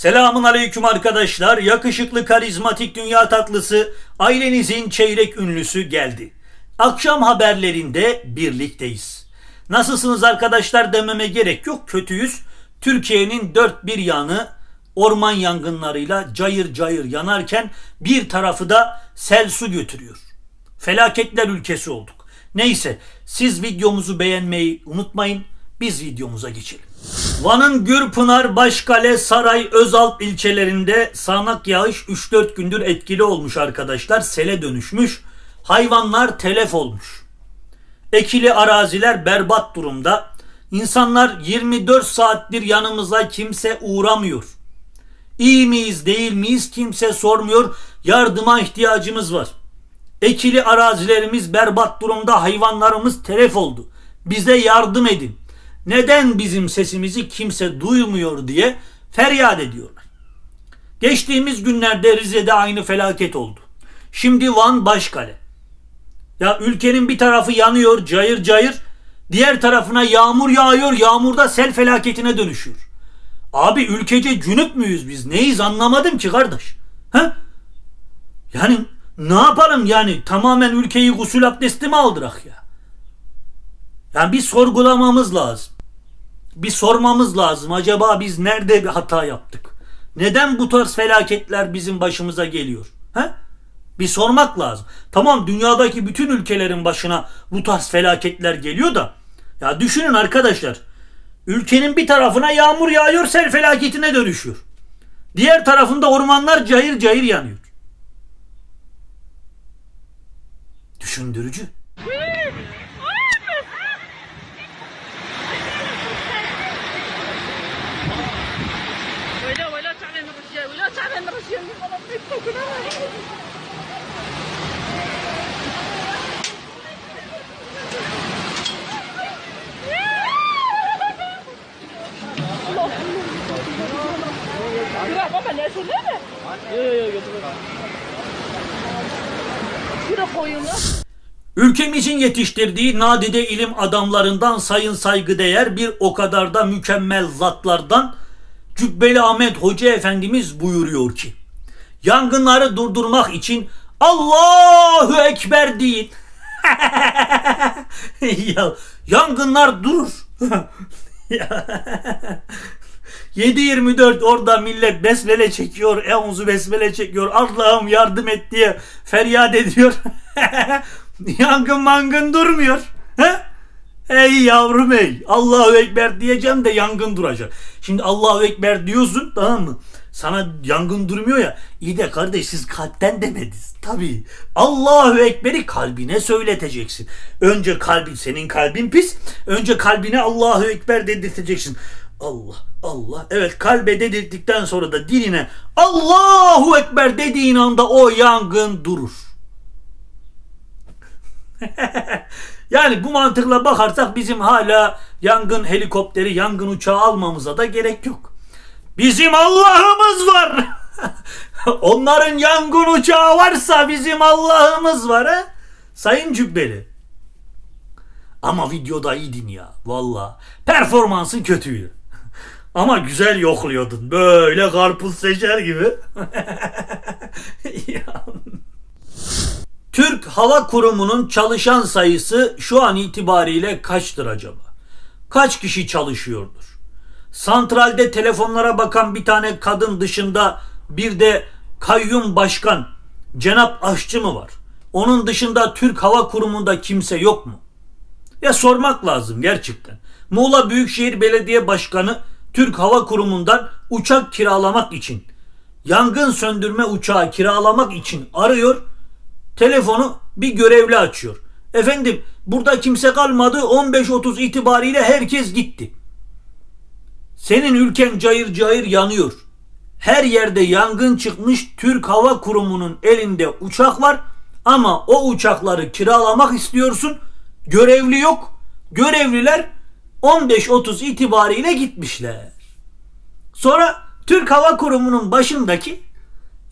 Selamun aleyküm arkadaşlar. Yakışıklı karizmatik dünya tatlısı ailenizin çeyrek ünlüsü geldi. Akşam haberlerinde birlikteyiz. Nasılsınız arkadaşlar dememe gerek yok. Kötüyüz. Türkiye'nin dört bir yanı orman yangınlarıyla cayır cayır yanarken bir tarafı da sel su götürüyor. Felaketler ülkesi olduk. Neyse siz videomuzu beğenmeyi unutmayın. Biz videomuza geçelim. Van'ın Gürpınar, Başkale, Saray, Özalp ilçelerinde sağanak yağış 3-4 gündür etkili olmuş arkadaşlar. Sele dönüşmüş. Hayvanlar telef olmuş. Ekili araziler berbat durumda. İnsanlar 24 saattir yanımıza kimse uğramıyor. İyi miyiz değil miyiz kimse sormuyor. Yardıma ihtiyacımız var. Ekili arazilerimiz berbat durumda hayvanlarımız telef oldu. Bize yardım edin. Neden bizim sesimizi kimse duymuyor diye feryat ediyorlar. Geçtiğimiz günlerde Rize'de aynı felaket oldu. Şimdi Van Başkale. Ya ülkenin bir tarafı yanıyor cayır cayır. Diğer tarafına yağmur yağıyor. Yağmurda sel felaketine dönüşüyor. Abi ülkece cünüp müyüz biz? Neyiz anlamadım ki kardeş. Ha? Yani ne yapalım yani tamamen ülkeyi gusül abdesti mi aldırak ya? Yani bir sorgulamamız lazım. Bir sormamız lazım. Acaba biz nerede bir hata yaptık? Neden bu tarz felaketler bizim başımıza geliyor? He? Bir sormak lazım. Tamam dünyadaki bütün ülkelerin başına bu tarz felaketler geliyor da ya düşünün arkadaşlar. Ülkenin bir tarafına yağmur yağıyor sel felaketine dönüşüyor. Diğer tarafında ormanlar cayır cayır yanıyor. Düşündürücü. Ülkemizin yetiştirdiği nadide ilim adamlarından sayın saygıdeğer bir o kadar da mükemmel zatlardan Cübbeli Ahmet Hoca Efendimiz buyuruyor ki yangınları durdurmak için Allahu Ekber deyin. ya, yangınlar durur. Ya. 7-24 orada millet besmele çekiyor, Euzu besmele çekiyor, Allah'ım yardım et diye feryat ediyor. Yangın mangın durmuyor. He? Ey yavrum ey. Allahu Ekber diyeceğim de yangın duracak. Şimdi Allahu Ekber diyorsun tamam mı? Sana yangın durmuyor ya. İyi de kardeş siz kalpten demediniz. Tabii. Allahu Ekber'i kalbine söyleteceksin. Önce kalbin senin kalbin pis. Önce kalbine Allahu Ekber dedirteceksin. Allah Allah. Evet kalbe dedirttikten sonra da diline Allahu Ekber dediğin anda o yangın durur. yani bu mantıkla bakarsak bizim hala yangın helikopteri, yangın uçağı almamıza da gerek yok. Bizim Allah'ımız var. Onların yangın uçağı varsa bizim Allah'ımız var ha? Sayın Cübbeli. Ama videoda iyiydin ya. Valla. Performansın kötüydü. Ama güzel yokluyordun. Böyle karpuz seçer gibi. Türk Hava Kurumu'nun çalışan sayısı şu an itibariyle kaçtır acaba? Kaç kişi çalışıyordur? Santralde telefonlara bakan bir tane kadın dışında bir de kayyum başkan Cenap Aşçı mı var? Onun dışında Türk Hava Kurumu'nda kimse yok mu? Ya sormak lazım gerçekten. Muğla Büyükşehir Belediye Başkanı Türk Hava Kurumu'ndan uçak kiralamak için, yangın söndürme uçağı kiralamak için arıyor. Telefonu bir görevli açıyor. Efendim burada kimse kalmadı 15.30 itibariyle herkes gitti. Senin ülken cayır cayır yanıyor. Her yerde yangın çıkmış Türk Hava Kurumu'nun elinde uçak var ama o uçakları kiralamak istiyorsun. Görevli yok. Görevliler 15.30 itibariyle gitmişler. Sonra Türk Hava Kurumu'nun başındaki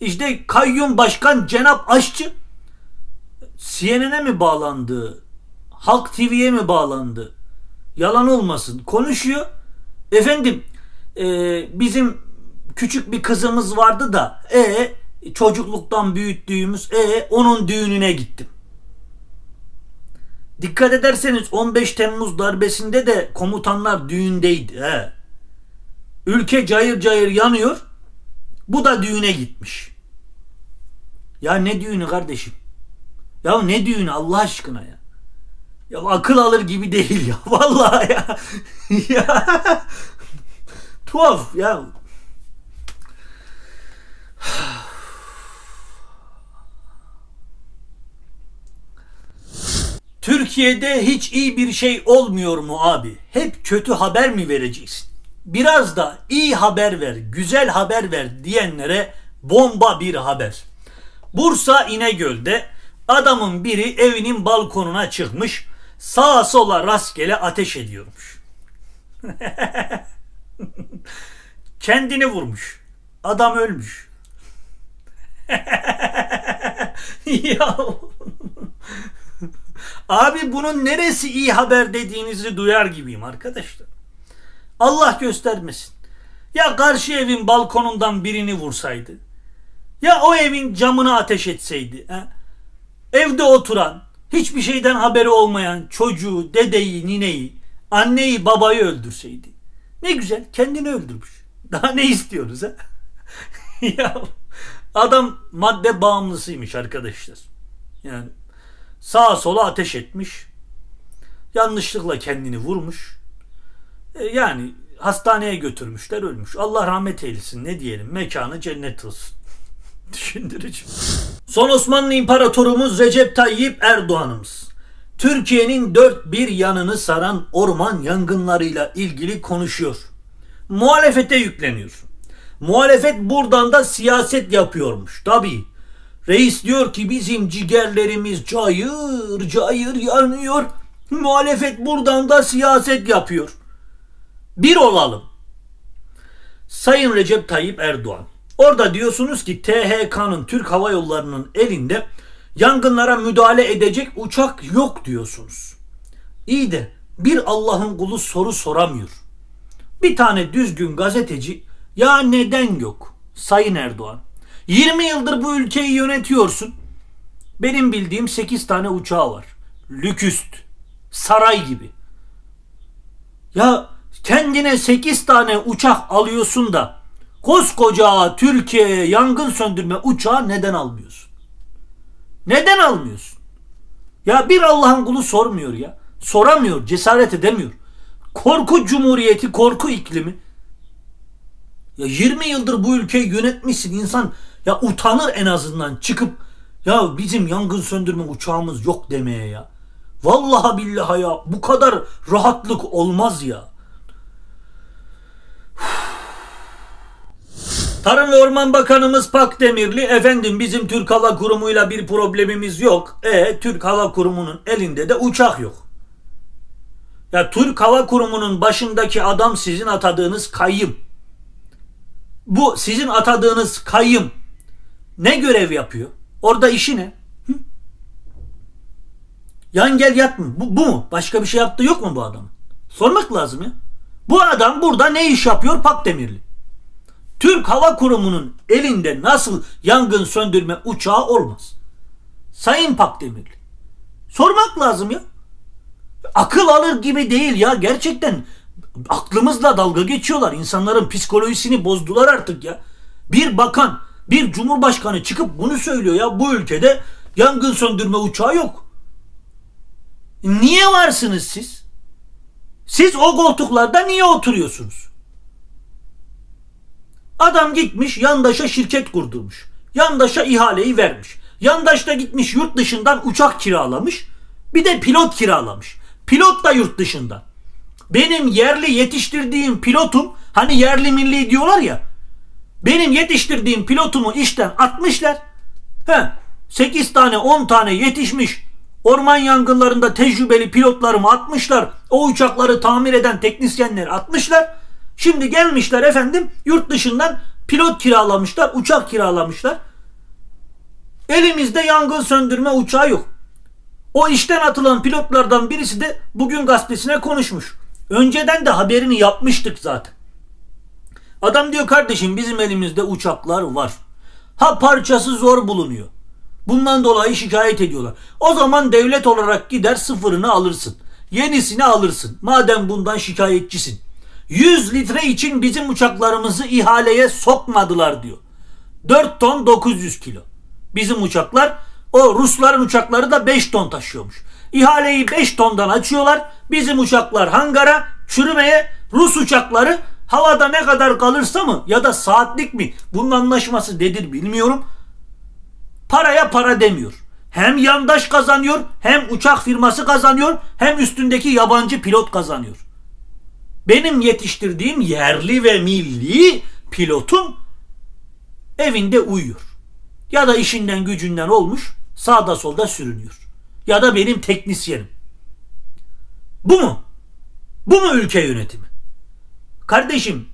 işte kayyum başkan Cenap Aşçı CNN'e mi bağlandı? Halk TV'ye mi bağlandı? Yalan olmasın. Konuşuyor. Efendim e, bizim küçük bir kızımız vardı da e çocukluktan büyüttüğümüz e onun düğününe gittim. Dikkat ederseniz 15 Temmuz darbesinde de komutanlar düğündeydi. He. Ülke cayır cayır yanıyor. Bu da düğüne gitmiş. Ya ne düğünü kardeşim? Ya ne düğünü Allah aşkına ya? Ya akıl alır gibi değil ya. Vallahi ya. ya. Tuhaf ya. Türkiye'de hiç iyi bir şey olmuyor mu abi? Hep kötü haber mi vereceksin? Biraz da iyi haber ver, güzel haber ver diyenlere bomba bir haber. Bursa İnegöl'de adamın biri evinin balkonuna çıkmış, sağa sola rastgele ateş ediyormuş. Kendini vurmuş. Adam ölmüş. ya Abi bunun neresi iyi haber dediğinizi duyar gibiyim arkadaşlar. Allah göstermesin. Ya karşı evin balkonundan birini vursaydı. Ya o evin camını ateş etseydi. he? Evde oturan, hiçbir şeyden haberi olmayan çocuğu, dedeyi, nineyi, anneyi, babayı öldürseydi. Ne güzel kendini öldürmüş. Daha ne istiyoruz ha? ya adam madde bağımlısıymış arkadaşlar. Yani sağa sola ateş etmiş. Yanlışlıkla kendini vurmuş. E, yani hastaneye götürmüşler ölmüş. Allah rahmet eylesin ne diyelim mekanı cennet olsun. Düşündürücü. Son Osmanlı İmparatorumuz Recep Tayyip Erdoğan'ımız. Türkiye'nin dört bir yanını saran orman yangınlarıyla ilgili konuşuyor. Muhalefete yükleniyor. Muhalefet buradan da siyaset yapıyormuş. Tabii. Reis diyor ki bizim ciğerlerimiz cayır cayır yanıyor. Muhalefet buradan da siyaset yapıyor. Bir olalım. Sayın Recep Tayyip Erdoğan. Orada diyorsunuz ki THK'nın Türk Hava Yolları'nın elinde yangınlara müdahale edecek uçak yok diyorsunuz. İyi de bir Allah'ın kulu soru soramıyor. Bir tane düzgün gazeteci ya neden yok Sayın Erdoğan? 20 yıldır bu ülkeyi yönetiyorsun. Benim bildiğim 8 tane uçağı var. Lüküst. Saray gibi. Ya kendine 8 tane uçak alıyorsun da koskoca Türkiye'ye yangın söndürme uçağı neden almıyorsun? Neden almıyorsun? Ya bir Allah'ın kulu sormuyor ya. Soramıyor, cesaret edemiyor. Korku cumhuriyeti, korku iklimi. Ya 20 yıldır bu ülkeyi yönetmişsin insan ya utanır en azından çıkıp ya bizim yangın söndürme uçağımız yok demeye ya. Vallahi billahi ya bu kadar rahatlık olmaz ya. Tarım ve Orman Bakanımız Pakdemirli efendim bizim Türk Hava Kurumu'yla bir problemimiz yok. E Türk Hava Kurumu'nun elinde de uçak yok. Ya Türk Hava Kurumu'nun başındaki adam sizin atadığınız kayyım. Bu sizin atadığınız kayyım ne görev yapıyor? Orada işi ne? Hı? Yan gel yat mı? Bu, bu mu? Başka bir şey yaptığı yok mu bu adamın? Sormak lazım ya. Bu adam burada ne iş yapıyor Pakdemirli? Türk Hava Kurumu'nun elinde nasıl yangın söndürme uçağı olmaz? Sayın Pakdemirli. Sormak lazım ya. Akıl alır gibi değil ya gerçekten aklımızla dalga geçiyorlar. İnsanların psikolojisini bozdular artık ya. Bir bakan, bir cumhurbaşkanı çıkıp bunu söylüyor ya. Bu ülkede yangın söndürme uçağı yok. Niye varsınız siz? Siz o koltuklarda niye oturuyorsunuz? Adam gitmiş yandaşa şirket kurdurmuş. Yandaşa ihaleyi vermiş. Yandaş da gitmiş yurt dışından uçak kiralamış. Bir de pilot kiralamış. Pilot da yurt dışından. Benim yerli yetiştirdiğim pilotum hani yerli milli diyorlar ya. Benim yetiştirdiğim pilotumu işten atmışlar. He, 8 tane 10 tane yetişmiş orman yangınlarında tecrübeli pilotlarımı atmışlar. O uçakları tamir eden teknisyenleri atmışlar. Şimdi gelmişler efendim yurt dışından pilot kiralamışlar, uçak kiralamışlar. Elimizde yangın söndürme uçağı yok. O işten atılan pilotlardan birisi de bugün gazetesine konuşmuş. Önceden de haberini yapmıştık zaten. Adam diyor kardeşim bizim elimizde uçaklar var. Ha parçası zor bulunuyor. Bundan dolayı şikayet ediyorlar. O zaman devlet olarak gider sıfırını alırsın. Yenisini alırsın. Madem bundan şikayetçisin. 100 litre için bizim uçaklarımızı ihaleye sokmadılar diyor. 4 ton 900 kilo. Bizim uçaklar o Rusların uçakları da 5 ton taşıyormuş. İhaleyi 5 tondan açıyorlar. Bizim uçaklar hangara çürümeye Rus uçakları havada ne kadar kalırsa mı ya da saatlik mi bunun anlaşması nedir bilmiyorum. Paraya para demiyor. Hem yandaş kazanıyor hem uçak firması kazanıyor hem üstündeki yabancı pilot kazanıyor. Benim yetiştirdiğim yerli ve milli pilotun evinde uyuyor. Ya da işinden gücünden olmuş sağda solda sürünüyor. Ya da benim teknisyenim. Bu mu? Bu mu ülke yönetimi? Kardeşim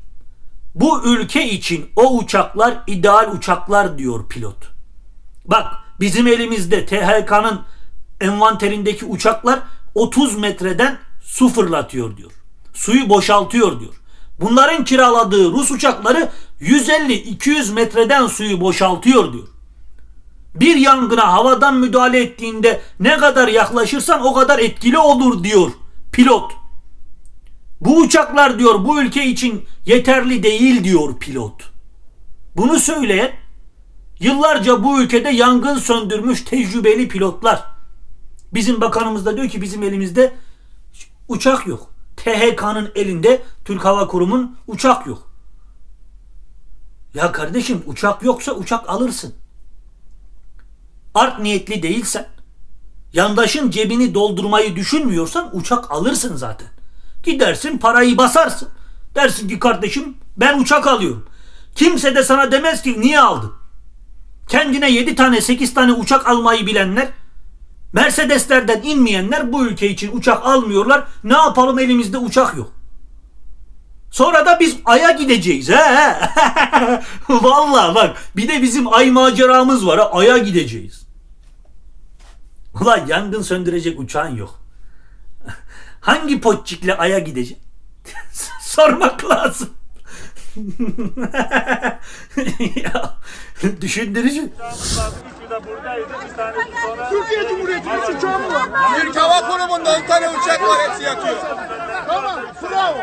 bu ülke için o uçaklar ideal uçaklar diyor pilot. Bak bizim elimizde THK'nın envanterindeki uçaklar 30 metreden su fırlatıyor diyor. Suyu boşaltıyor diyor. Bunların kiraladığı Rus uçakları 150-200 metreden suyu boşaltıyor diyor. Bir yangına havadan müdahale ettiğinde ne kadar yaklaşırsan o kadar etkili olur diyor pilot. Bu uçaklar diyor bu ülke için yeterli değil diyor pilot. Bunu söyleyen yıllarca bu ülkede yangın söndürmüş tecrübeli pilotlar. Bizim bakanımız da diyor ki bizim elimizde uçak yok. THK'nın elinde Türk Hava Kurumu'nun uçak yok. Ya kardeşim uçak yoksa uçak alırsın. Art niyetli değilsen, yandaşın cebini doldurmayı düşünmüyorsan uçak alırsın zaten. Gidersin parayı basarsın. Dersin ki kardeşim ben uçak alıyorum. Kimse de sana demez ki niye aldın? Kendine 7 tane 8 tane uçak almayı bilenler Mercedeslerden inmeyenler bu ülke için uçak almıyorlar. Ne yapalım elimizde uçak yok. Sonra da biz Ay'a gideceğiz. He? Vallahi bak bir de bizim Ay maceramız var. Ay'a gideceğiz. Ulan yangın söndürecek uçağın yok. Hangi potçikle Ay'a gidecek? Sormak lazım. Ya, düşündürücü. Türkiye Cumhuriyeti'nin üç uçağı mı var? Türk Hava Kurumu'nda 10 tane uçak var hepsi yakıyor. Tamam, bravo.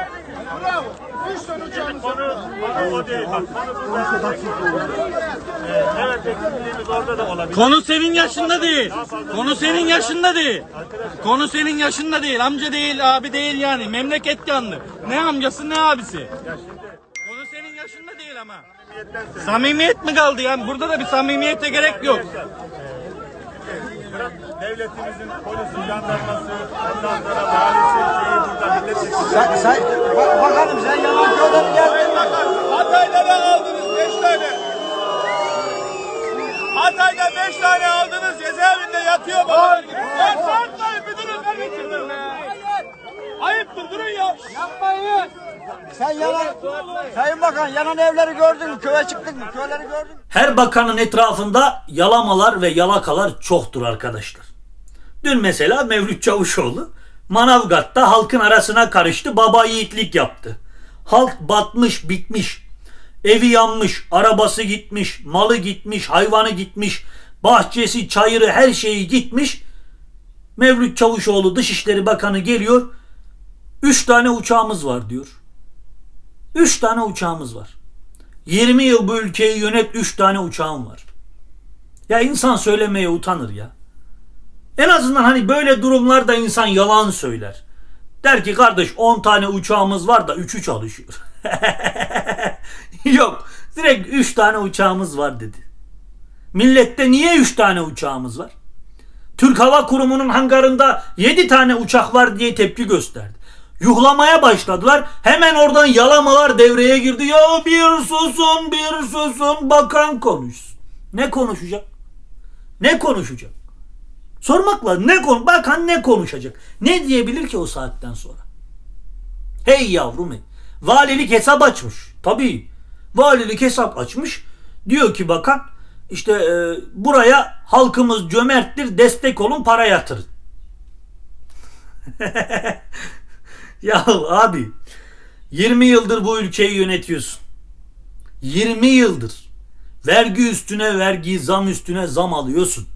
Bravo. Üç tane uçağımız var. Konu o değil bak. Konu burada. Evet eksikliğimiz orada da olabilir. Konu senin yaşında değil. Konu senin yaşında değil. Konu senin yaşında değil. Amca değil, abi değil yani. Memleket yandı. Ne amcası ne abisi. Konu senin yaşında değil ama. Samimiyet mi kaldı yani? Burada da bir samimiyete gerek yok. Devletimizin polisi, jandarması, ondan sonra valisi, şeyi burada milletvekili. Sen, bakalım sen yalan köyden geldin. Hatay'da aldınız 5 tane. Hatay'da 5 tane aldınız cezaevinde yatıyor baba. Ben sormayın bir durun kardeşim durun ya. Ayıptır durun ya. Yapmayın. Sen yalan, Sayın Bakan yanan evleri gördün mü? Köye çıktın mı? Köyleri gördün mü? Her bakanın etrafında yalamalar ve yalakalar çoktur arkadaşlar. Dün mesela Mevlüt Çavuşoğlu Manavgat'ta halkın arasına karıştı, baba yiğitlik yaptı. Halk batmış, bitmiş. Evi yanmış, arabası gitmiş, malı gitmiş, hayvanı gitmiş, bahçesi, çayırı her şeyi gitmiş. Mevlüt Çavuşoğlu Dışişleri Bakanı geliyor. Üç tane uçağımız var diyor. Üç tane uçağımız var. 20 yıl bu ülkeyi yönet 3 tane uçağım var. Ya insan söylemeye utanır ya. En azından hani böyle durumlarda insan yalan söyler. Der ki kardeş 10 tane uçağımız var da 3'ü çalışıyor. Yok direkt 3 tane uçağımız var dedi. Millette niye 3 tane uçağımız var? Türk Hava Kurumu'nun hangarında 7 tane uçak var diye tepki gösterdi. Yuhlamaya başladılar. Hemen oradan yalamalar devreye girdi. Ya bir susun bir susun bakan konuşsun. Ne konuşacak? Ne konuşacak? Sormakla ne konu bakan ne konuşacak? Ne diyebilir ki o saatten sonra? Hey yavrum hey. Valilik hesap açmış. Tabii. Valilik hesap açmış. Diyor ki bakan işte e, buraya halkımız cömerttir destek olun para yatırın. ya abi 20 yıldır bu ülkeyi yönetiyorsun. 20 yıldır vergi üstüne vergi, zam üstüne zam alıyorsun.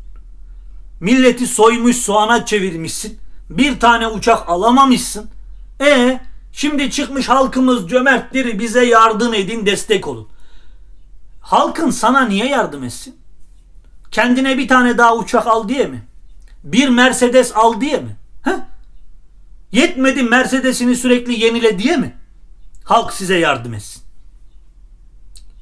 Milleti soymuş soğana çevirmişsin. Bir tane uçak alamamışsın. E şimdi çıkmış halkımız cömerttir bize yardım edin destek olun. Halkın sana niye yardım etsin? Kendine bir tane daha uçak al diye mi? Bir Mercedes al diye mi? He? Yetmedi Mercedes'ini sürekli yenile diye mi? Halk size yardım etsin.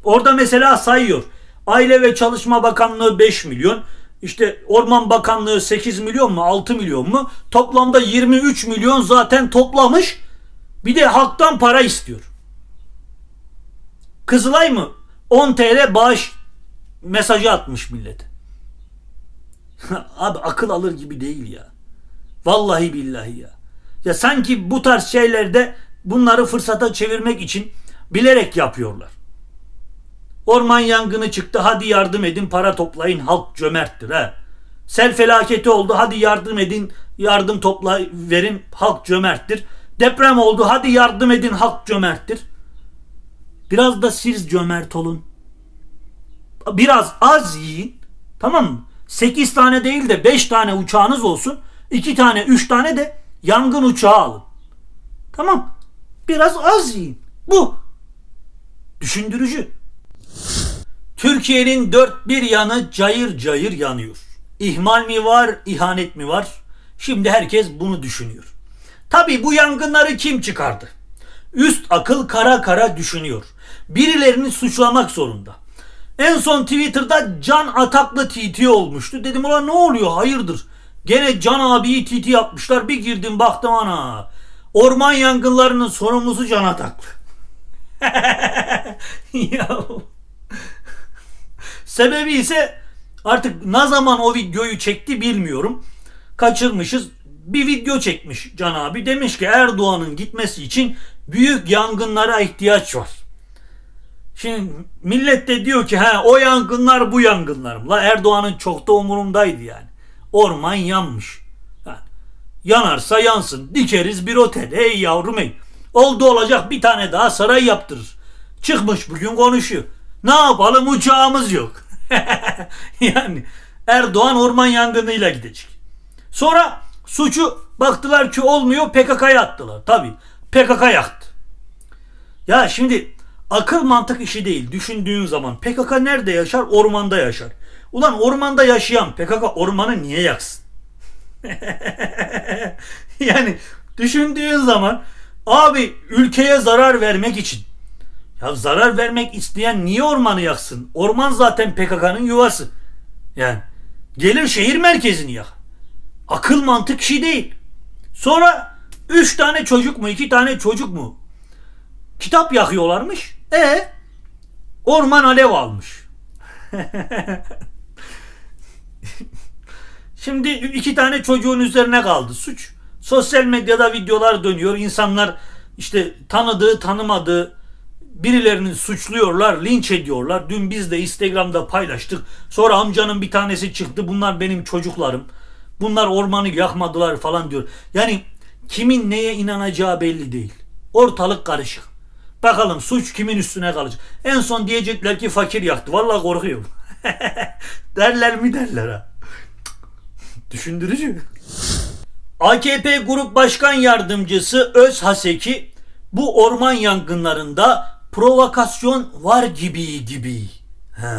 Orada mesela sayıyor. Aile ve Çalışma Bakanlığı 5 milyon. İşte Orman Bakanlığı 8 milyon mu 6 milyon mu? Toplamda 23 milyon zaten toplamış. Bir de halktan para istiyor. Kızılay mı? 10 TL bağış mesajı atmış millete. Abi akıl alır gibi değil ya. Vallahi billahi ya. Ya sanki bu tarz şeylerde bunları fırsata çevirmek için bilerek yapıyorlar. Orman yangını çıktı hadi yardım edin para toplayın halk cömerttir ha. Sel felaketi oldu hadi yardım edin yardım topla verin halk cömerttir. Deprem oldu hadi yardım edin halk cömerttir. Biraz da siz cömert olun. Biraz az yiyin. Tamam mı? 8 tane değil de 5 tane uçağınız olsun. 2 tane 3 tane de yangın uçağı alın. Tamam. Biraz az yiyin. Bu. Düşündürücü. Türkiye'nin dört bir yanı cayır cayır yanıyor. İhmal mi var, ihanet mi var? Şimdi herkes bunu düşünüyor. Tabii bu yangınları kim çıkardı? Üst akıl kara kara düşünüyor. Birilerini suçlamak zorunda. En son Twitter'da Can Ataklı TT olmuştu. Dedim ulan ne oluyor hayırdır? Gene Can abiyi TT yapmışlar. Bir girdim baktım ana. Orman yangınlarının sorumlusu Can Ataklı. ya. Sebebi ise artık ne zaman o videoyu çekti bilmiyorum. Kaçırmışız. Bir video çekmiş Can abi. Demiş ki Erdoğan'ın gitmesi için büyük yangınlara ihtiyaç var. Şimdi millet de diyor ki ha o yangınlar bu yangınlar? La Erdoğan'ın çok da umurundaydı yani. Orman yanmış. Yani yanarsa yansın. Dikeriz bir otel. Ey yavrum ey. Oldu olacak bir tane daha saray yaptırır. Çıkmış bugün konuşuyor. Ne yapalım uçağımız yok. yani Erdoğan orman yangınıyla gidecek. Sonra suçu baktılar ki olmuyor PKK'ya attılar. Tabii PKK yaktı. Ya şimdi akıl mantık işi değil. Düşündüğün zaman PKK nerede yaşar? Ormanda yaşar. Ulan ormanda yaşayan PKK ormanı niye yaksın? yani düşündüğün zaman abi ülkeye zarar vermek için ya zarar vermek isteyen niye ormanı yaksın? Orman zaten PKK'nın yuvası. Yani gelir şehir merkezini yak. Akıl mantık şey değil. Sonra üç tane çocuk mu iki tane çocuk mu kitap yakıyorlarmış. E orman alev almış. Şimdi iki tane çocuğun üzerine kaldı suç. Sosyal medyada videolar dönüyor. İnsanlar işte tanıdığı tanımadığı birilerini suçluyorlar, linç ediyorlar. Dün biz de Instagram'da paylaştık. Sonra amcanın bir tanesi çıktı. Bunlar benim çocuklarım. Bunlar ormanı yakmadılar falan diyor. Yani kimin neye inanacağı belli değil. Ortalık karışık. Bakalım suç kimin üstüne kalacak. En son diyecekler ki fakir yaktı. Vallahi korkuyorum. derler mi derler ha. Düşündürücü. AKP Grup Başkan Yardımcısı Öz Haseki bu orman yangınlarında provokasyon var gibi gibi. He.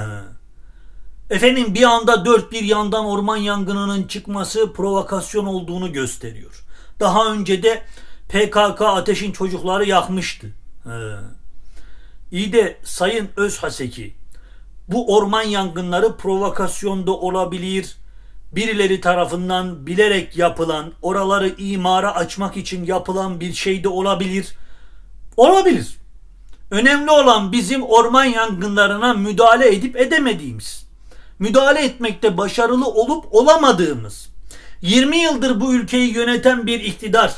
Efendim bir anda dört bir yandan orman yangınının çıkması provokasyon olduğunu gösteriyor. Daha önce de PKK ateşin çocukları yakmıştı. He. İyi de Sayın Özhaseki bu orman yangınları provokasyonda olabilir. Birileri tarafından bilerek yapılan, oraları imara açmak için yapılan bir şey de olabilir. Olabilir. Önemli olan bizim orman yangınlarına müdahale edip edemediğimiz. Müdahale etmekte başarılı olup olamadığımız. 20 yıldır bu ülkeyi yöneten bir iktidar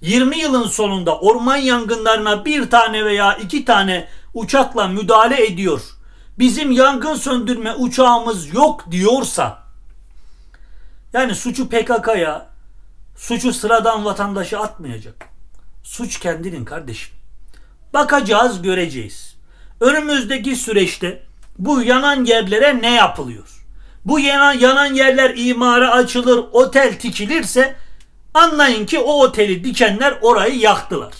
20 yılın sonunda orman yangınlarına bir tane veya iki tane uçakla müdahale ediyor. Bizim yangın söndürme uçağımız yok diyorsa yani suçu PKK'ya, suçu sıradan vatandaşı atmayacak. Suç kendinin kardeşim. Bakacağız, göreceğiz. Önümüzdeki süreçte bu yanan yerlere ne yapılıyor? Bu yanan, yanan yerler imara açılır, otel dikilirse anlayın ki o oteli dikenler orayı yaktılar.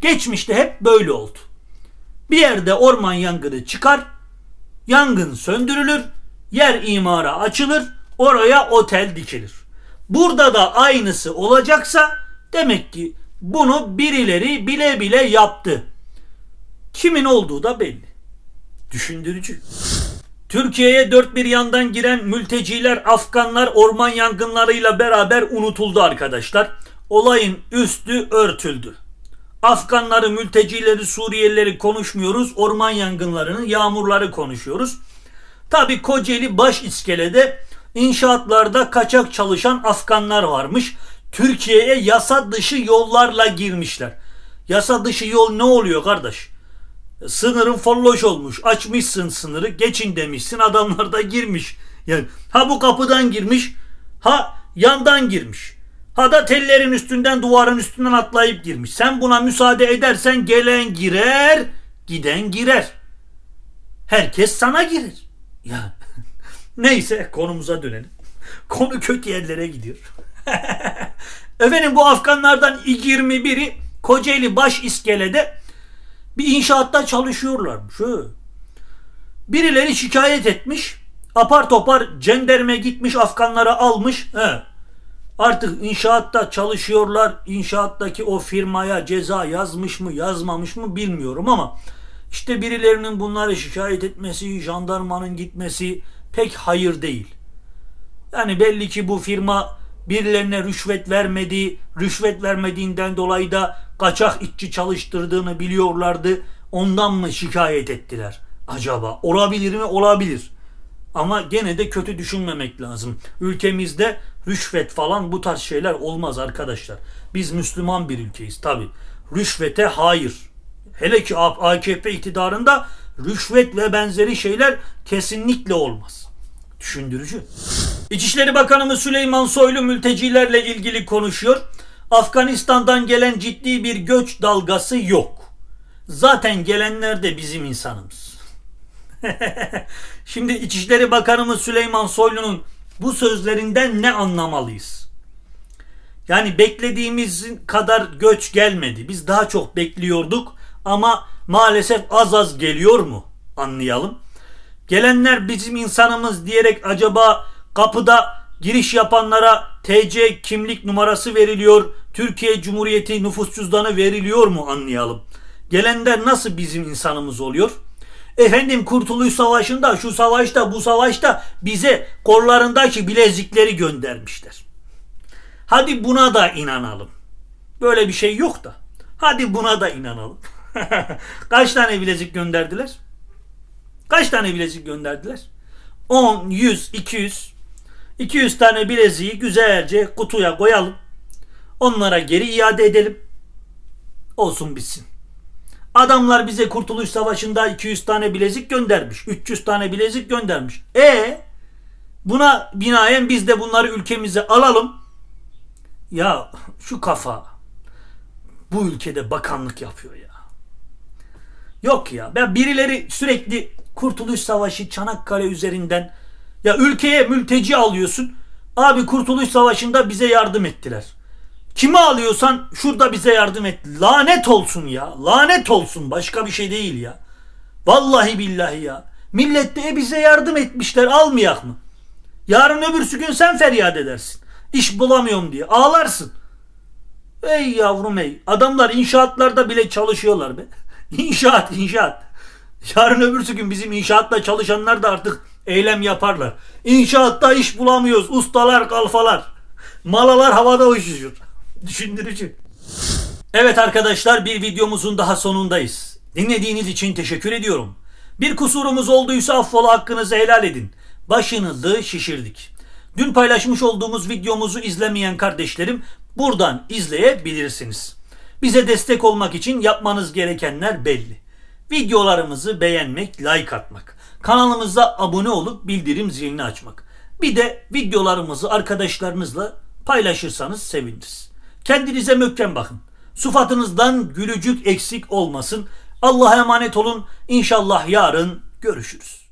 Geçmişte hep böyle oldu. Bir yerde orman yangını çıkar, yangın söndürülür, yer imara açılır, oraya otel dikilir. Burada da aynısı olacaksa demek ki bunu birileri bile bile yaptı. Kimin olduğu da belli. Düşündürücü. Türkiye'ye dört bir yandan giren mülteciler, Afganlar orman yangınlarıyla beraber unutuldu arkadaşlar. Olayın üstü örtüldü. Afganları, mültecileri, Suriyelileri konuşmuyoruz. Orman yangınlarını, yağmurları konuşuyoruz. Tabi Kocaeli baş iskelede inşaatlarda kaçak çalışan Afganlar varmış. Türkiye'ye yasa dışı yollarla girmişler. Yasa dışı yol ne oluyor kardeş? Sınırın folloş olmuş. Açmışsın sınırı. Geçin demişsin. Adamlar da girmiş. Yani ha bu kapıdan girmiş. Ha yandan girmiş. Ha da tellerin üstünden duvarın üstünden atlayıp girmiş. Sen buna müsaade edersen gelen girer, giden girer. Herkes sana girer. Ya neyse konumuza dönelim. Konu kötü yerlere gidiyor. Efendim bu Afganlardan 21'i Kocaeli baş iskelede bir inşaatta çalışıyorlarmış. Birileri şikayet etmiş. Apar topar cenderme gitmiş Afganları almış. He. Artık inşaatta çalışıyorlar. İnşaattaki o firmaya ceza yazmış mı yazmamış mı bilmiyorum ama işte birilerinin bunları şikayet etmesi, jandarmanın gitmesi pek hayır değil. Yani belli ki bu firma birilerine rüşvet vermedi, rüşvet vermediğinden dolayı da kaçak işçi çalıştırdığını biliyorlardı. Ondan mı şikayet ettiler acaba? Olabilir mi? Olabilir. Ama gene de kötü düşünmemek lazım. Ülkemizde rüşvet falan bu tarz şeyler olmaz arkadaşlar. Biz Müslüman bir ülkeyiz tabi. Rüşvete hayır. Hele ki AKP iktidarında rüşvet ve benzeri şeyler kesinlikle olmaz. Düşündürücü. İçişleri Bakanımız Süleyman Soylu mültecilerle ilgili konuşuyor. Afganistan'dan gelen ciddi bir göç dalgası yok. Zaten gelenler de bizim insanımız. Şimdi İçişleri Bakanımız Süleyman Soylu'nun bu sözlerinden ne anlamalıyız? Yani beklediğimiz kadar göç gelmedi. Biz daha çok bekliyorduk ama maalesef az az geliyor mu? Anlayalım. Gelenler bizim insanımız diyerek acaba kapıda giriş yapanlara TC kimlik numarası veriliyor, Türkiye Cumhuriyeti nüfus cüzdanı veriliyor mu anlayalım. Gelenler nasıl bizim insanımız oluyor? Efendim Kurtuluş Savaşı'nda, şu savaşta, bu savaşta bize kollarındaki bilezikleri göndermişler. Hadi buna da inanalım. Böyle bir şey yok da. Hadi buna da inanalım. Kaç tane bilezik gönderdiler? Kaç tane bilezik gönderdiler? 10, 100, 200. 200 tane bileziği güzelce kutuya koyalım. Onlara geri iade edelim. Olsun bitsin. Adamlar bize Kurtuluş Savaşı'nda 200 tane bilezik göndermiş. 300 tane bilezik göndermiş. E buna binaen biz de bunları ülkemize alalım. Ya şu kafa bu ülkede bakanlık yapıyor ya. Yok ya. Ben birileri sürekli Kurtuluş Savaşı Çanakkale üzerinden ya ülkeye mülteci alıyorsun. Abi Kurtuluş Savaşı'nda bize yardım ettiler. Kimi alıyorsan şurada bize yardım et. Lanet olsun ya. Lanet olsun. Başka bir şey değil ya. Vallahi billahi ya. Millet de bize yardım etmişler. Almayak mı? Yarın öbürsü gün sen feryat edersin. İş bulamıyorum diye. Ağlarsın. Ey yavrum ey. Adamlar inşaatlarda bile çalışıyorlar be. İnşaat inşaat. Yarın öbürsü gün bizim inşaatta çalışanlar da artık eylem yaparlar. İnşaatta iş bulamıyoruz. Ustalar kalfalar. Malalar havada uçuşur. Düşündürücü. Evet arkadaşlar bir videomuzun daha sonundayız. Dinlediğiniz için teşekkür ediyorum. Bir kusurumuz olduysa affola hakkınızı helal edin. Başınızı şişirdik. Dün paylaşmış olduğumuz videomuzu izlemeyen kardeşlerim buradan izleyebilirsiniz. Bize destek olmak için yapmanız gerekenler belli. Videolarımızı beğenmek, like atmak. Kanalımıza abone olup bildirim zilini açmak. Bir de videolarımızı arkadaşlarınızla paylaşırsanız seviniriz. Kendinize mökken bakın. Sufatınızdan gülücük eksik olmasın. Allah'a emanet olun. İnşallah yarın görüşürüz.